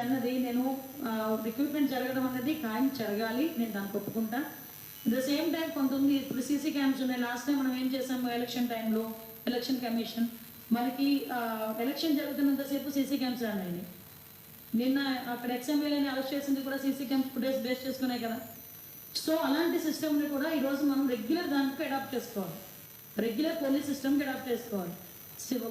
అన్నది నేను రిక్రూట్మెంట్ జరగడం అన్నది ఖాయం జరగాలి నేను దానికి ఒప్పుకుంటా. ద సేమ్ టైం కొంతమంది ఇప్పుడు సీసీ క్యామ్స్ ఉన్నాయి. లాస్ట్ టైం మనం ఏం చేసాము ఎలక్షన్ టైంలో ఎలక్షన్ కమిషన్ మనకి ఎలక్షన్ జరుగుతున్నంతసేపు సీసీ క్యామ్స్ అన్నాయి నిన్న అక్కడ ఎక్స్ఎంఎల్ఏని అరెస్ట్ చేసింది కూడా సీసీ క్యామ్స్ ఫుటేజ్ బేస్ చేసుకున్నాయి కదా. సో అలాంటి సిస్టమ్ని కూడా ఈరోజు మనం రెగ్యులర్ దానికి అడాప్ట్ చేసుకోవాలి. రెగ్యులర్ పోలీస్ సిస్టమ్కి అడాప్ట్ చేసుకోవాలి.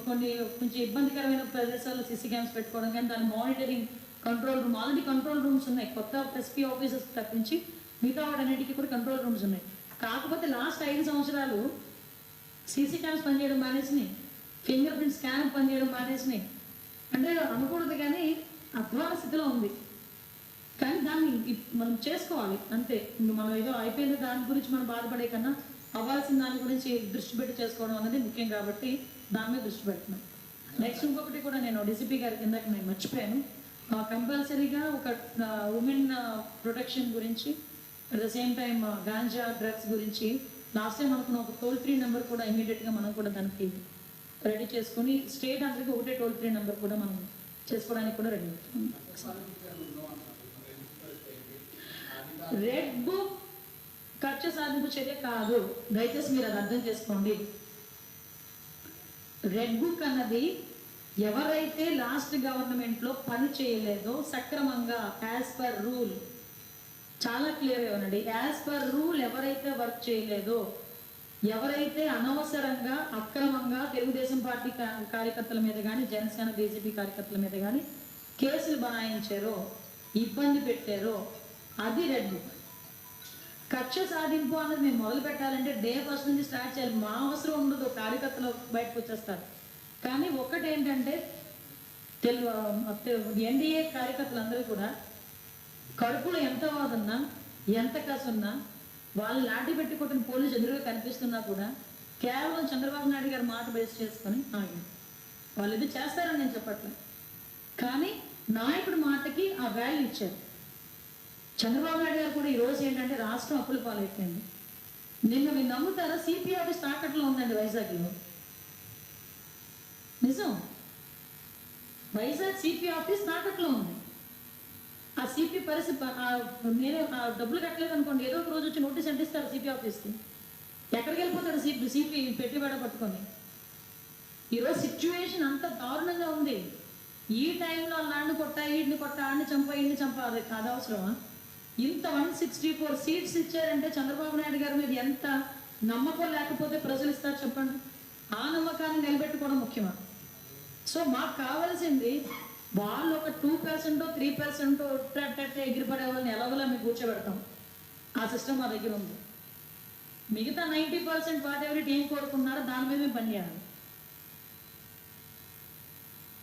కొన్ని కొంచెం ఇబ్బందికరమైన ప్రదేశాల్లో సీసీ క్యామ్స్ పెట్టుకోవడం కానీ దాని monitoring control room already control rooms ఉన్నాయి. కొత్త ఎస్పీ ఆఫీసర్స్ తప్పించి మిగతా వాటన్నిటికీ కూడా కంట్రోల్ రూమ్స్ ఉన్నాయి. కాకపోతే లాస్ట్ ఐదు సంవత్సరాలు సీసీ క్యామ్స్ పనిచేయడం మానేసినాయి. ఫింగర్ ప్రింట్ స్కాన్ పనిచేయడం మానేసినాయి. అంటే అనకూడదు కానీ అధ్వాన స్థితిలో ఉంది. కానీ దాన్ని మనం చేసుకోవాలి. అంతే. మనం ఏదో అయిపోయిన దాని గురించి మనం బాధపడే కన్నా అవ్వాల్సిన దాని గురించి దృష్టి పెట్టి చేసుకోవడం అనేది ముఖ్యం కాబట్టి దాని మీద దృష్టి పెడుతున్నాం. నెక్స్ట్ ఇంకొకటి కూడా నేను డీసీపీ గారి కిందకి నేను మర్చిపోయాను. కంపల్సరీగా ఒక ఉమెన్ ప్రొటెక్షన్ గురించి at the same time ganja drugs గురించి లాస్ట్ టైం అనుకున్న ఒక టోల్ ఫ్రీ నెంబర్ కూడా ఇమీడియట్గా మనం కూడా దానికి రెడీ చేసుకుని స్టేట్ అందరికీ ఒకటే టోల్ ఫ్రీ నెంబర్ కూడా మనం చేసుకోవడానికి కూడా రెడీ రెడ్ బుక్ ఖర్చు సాధింపు చర్య కాదు. దయచేసి మీరు అది అర్థం చేసుకోండి. రెడ్ బుక్ అన్నది ఎవరైతే లాస్ట్ గవర్నమెంట్లో పని చేయలేదో సక్రమంగా యాజ్ పర్ రూల్ చాలా క్లియర్ ఇవ్వనండి యాజ్ పర్ రూల్ ఎవరైతే వర్క్ చేయలేదో ఎవరైతే అనవసరంగా అక్రమంగా తెలుగుదేశం పార్టీ కార్యకర్తల మీద కానీ జనసేన బీజేపీ కార్యకర్తల మీద కానీ కేసులు బనాయించారో ఇబ్బంది పెట్టారో అది రెడ్ బుక్ కక్ష సాధింపు అన్నది మేము మొదలు పెట్టాలంటే డే ఫస్ట్ నుంచి స్టార్ట్ చేయాలి. మా అవసరం ఉండదు. కార్యకర్తలు బయటకు వచ్చేస్తారు. కానీ ఒకటి ఏంటంటే తెలు ఎన్డీఏ కార్యకర్తలందరూ కూడా కడుపులో ఎంత వాదున్నా ఎంత కసున్నా వాళ్ళు లాఠీ పెట్టి కొట్టిన పోలీసు ఎదురుగా కనిపిస్తున్నా కూడా కేవలం చంద్రబాబు నాయుడు గారి మాట బేస్ చేసుకొని ఆగింది వాళ్ళు ఇది చేస్తారని నేను చెప్పట్లే కానీ నాయకుడి మాటకి ఆ వాల్యూ ఇచ్చారు. చంద్రబాబు నాయుడు గారు కూడా ఈ రోజు ఏంటంటే రాష్ట్రం అప్పుల పాలైపోయింది. నిన్న మీరు నమ్ముతారా? సిపి ఆఫీస్ తాకట్లో ఉందండి వైజాగ్లో. నిజం. వైజాగ్ సిపి ఆఫీస్ తాకట్లో ఉంది. ఆ సిపి పరిస్థితి ప- ఆ నేనే డబ్బులు కట్టలేదు అనుకోండి ఏదో ఒక రోజు వచ్చి నోటీస్ అంటిస్తారు సిపి ఆఫీస్కి. ఎక్కడికి వెళ్ళిపోతాడు సిపి సిపి పెట్టుబడి పట్టుకొని? ఈరోజు సిచ్యువేషన్ అంత దారుణంగా ఉంది. ఈ టైంలో అలాంటి కొట్ట వీటిని కొట్ట ఆడిని చంప ఈడిని చంప అది కాదు అవసరమా? ఇంత వన్ సిక్స్టీ ఫోర్ సీట్స్ ఇచ్చారంటే చంద్రబాబు నాయుడు గారి మీద ఎంత నమ్మకం లేకపోతే ప్రజలు ఇస్తారు చెప్పండి? ఆ నమ్మకాన్ని నిలబెట్టుకోవడం ముఖ్యమా? సో మాకు కావాల్సింది వాళ్ళు ఒక టూ పర్సెంట్ త్రీ పర్సెంట్ ఎగిరిపడే వాళ్ళని ఎలాగోలా మేము కూర్చోబెడతాం. ఆ సిస్టమ్ మా దగ్గర ఉంది. మిగతా నైంటీ పర్సెంట్ వాట్ ఎవరి ఏం కోరుకున్నారో దాని మీద మేము పనిచేయాలి.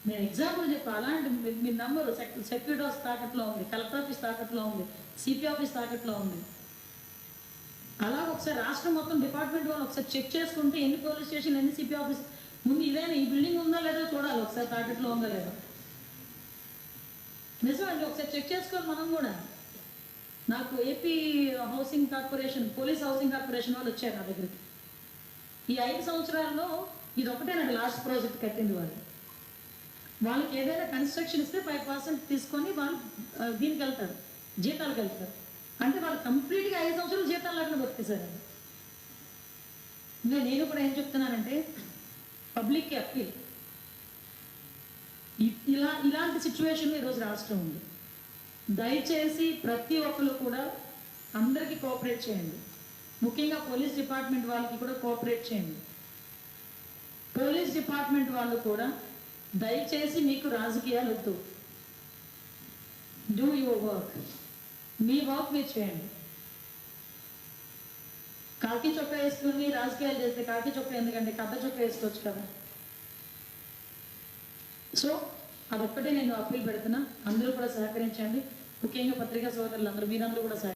నేను ఎగ్జాంపుల్ చెప్పా అలాంటి మీ- మీ నంబరు సెక్యూరిటీ ఆఫీస్ తాకట్లో ఉంది కలెక్టర్ ఆఫీస్ తాకట్లో ఉంది సిపి ఆఫీస్ తాకట్లో ఉంది. అలా ఒకసారి రాష్ట్రం మొత్తం డిపార్ట్మెంట్ వాళ్ళు ఒకసారి చెక్ చేసుకుంటే ఎన్ని పోలీస్ స్టేషన్ ఎన్ని సిపి ఆఫీస్ ముందు ఇదేనా? ఈ బిల్డింగ్ ఉందా లేదో చూడాలి. ఒకసారి తాకట్లో ఉందా లేదో? నిజమండి ఒకసారి చెక్ చేసుకోవాలి మనం కూడా. నాకు AP housing corporation police housing corporation వాళ్ళు వచ్చారు నా దగ్గరికి. ఈ ఐదు సంవత్సరాల్లో ఇది ఒకటేనండి లాస్ట్ ప్రాజెక్ట్ కట్టింది వాళ్ళు. వాళ్ళకి ఏదైనా కన్స్ట్రక్షన్ ఇస్తే ఫైవ్ పర్సెంట్ తీసుకొని వాళ్ళు దీనికి వెళ్తారు. జీతాలకు వెళ్తారు. అంటే వాళ్ళు కంప్లీట్గా ఐదు సంవత్సరాలు జీతాలు లేకుండా బతికేశారు. ఇంకా నేను కూడా ఏం చెప్తున్నానంటే పబ్లిక్కి అప్పీల్. ఇలా ఇలాంటి సిచ్యువేషన్ ఈరోజు రాష్ట్రం ఉంది. దయచేసి ప్రతి ఒక్కరు కూడా అందరికీ కోఆపరేట్ చేయండి. ముఖ్యంగా పోలీస్ డిపార్ట్మెంట్ వాళ్ళకి కూడా కోఆపరేట్ చేయండి. పోలీస్ డిపార్ట్మెంట్ వాళ్ళు కూడా దయచేసి మీకు రాజకీయాలు వద్దు. డూ యువర్ వర్క్ మీ వర్క్ మీరు చేయండి. కాకి చొక్క వేసుకుని రాజకీయాలు చేస్తే కాకి చొక్క ఎందుకంటే కథ చొక్క వేసుకోవచ్చు కదా. సో అదొక్కటే నేను అప్పీల్ పెడుతున్నా. అందరూ కూడా సహకరించండి. ముఖ్యంగా పత్రికా సోదరులు అందరూ మీరందరూ కూడా సహకరించండి.